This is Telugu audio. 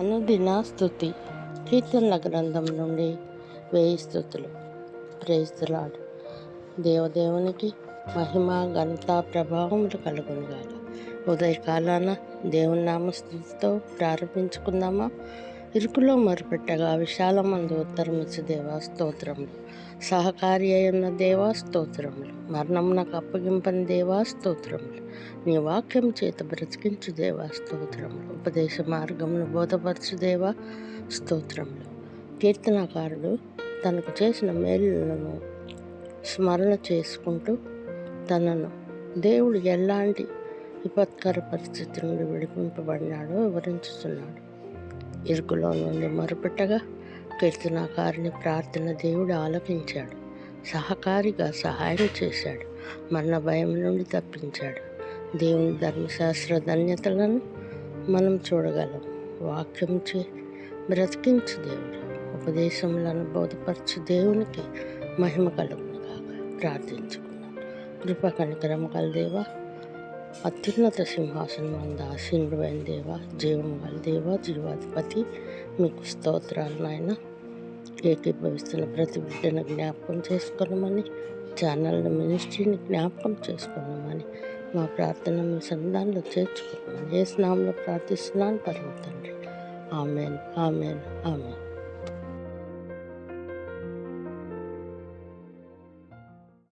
అనుదిన స్థుతి. కీర్తనల గ్రంథం నుండి వేయి స్థుతులు. ప్రేస్తులాడు దేవదేవునికి మహిమ ఘనత ప్రభావములు కలుగునుగాక ఉదయకాలాన దేవుని నామ స్థుతితో ప్రారంభించుకుందామా? ఇరుకులో మొరుపెట్టగా విశాలమంది ఉత్తరమిచ్చు దేవా స్తోత్రములు. సహకారి అయిన దేవా స్తోత్రములు. మరణమునకు అప్పగింపని దేవా స్తోత్రములు. నీ వాక్యం చేత బ్రతికించు దేవా స్తోత్రములు. ఉపదేశ మార్గమును బోధపరచు దేవా స్తోత్రములు. కీర్తనకారుడు తనకు చేసిన మేలులను స్మరణ చేసుకుంటూ తనను దేవుడు ఎలాంటి విపత్కర పరిస్థితి నుండి విడిపింపబడినాడో వివరించుతున్నాడు ఇరుకులో నుండి మరుపెట్టగా కీర్తనాకారిని ప్రార్థన దేవుడు ఆలకించాడు. సహకారిగా సహాయం చేశాడు. మరణ భయం నుండి తప్పించాడు. దేవుని ధర్మశాస్త్ర ధన్యతలను మనం చూడగలం. వాక్యం చే బ్రతికించు దేవుడు. ఉపదేశములను బోధపరచు దేవునికి మహిమ కలుగును కాక ప్రార్థించుకున్నాం. కృప కనికరం కలదేవా అత్యున్నత సింహాసనం అంద ఆసీనుడైన దేవ జీవం గల దేవ జీవాధిపతి మీకు స్తోత్రాలు నాయన. ఏకీభవిస్తున్న ప్రతి బిడ్డను జ్ఞాపకం చేసుకున్నామని ఛానల్ మినిస్ట్రీని జ్ఞాపకం చేసుకున్నామని మా ప్రార్థన మీ సంధానంలో చేర్చుకున్నామని ఏ స్నామంలో ప్రార్థిస్తున్నాను పర్వతండి ఆమెన్ ఆమెన్ ఆమెన్.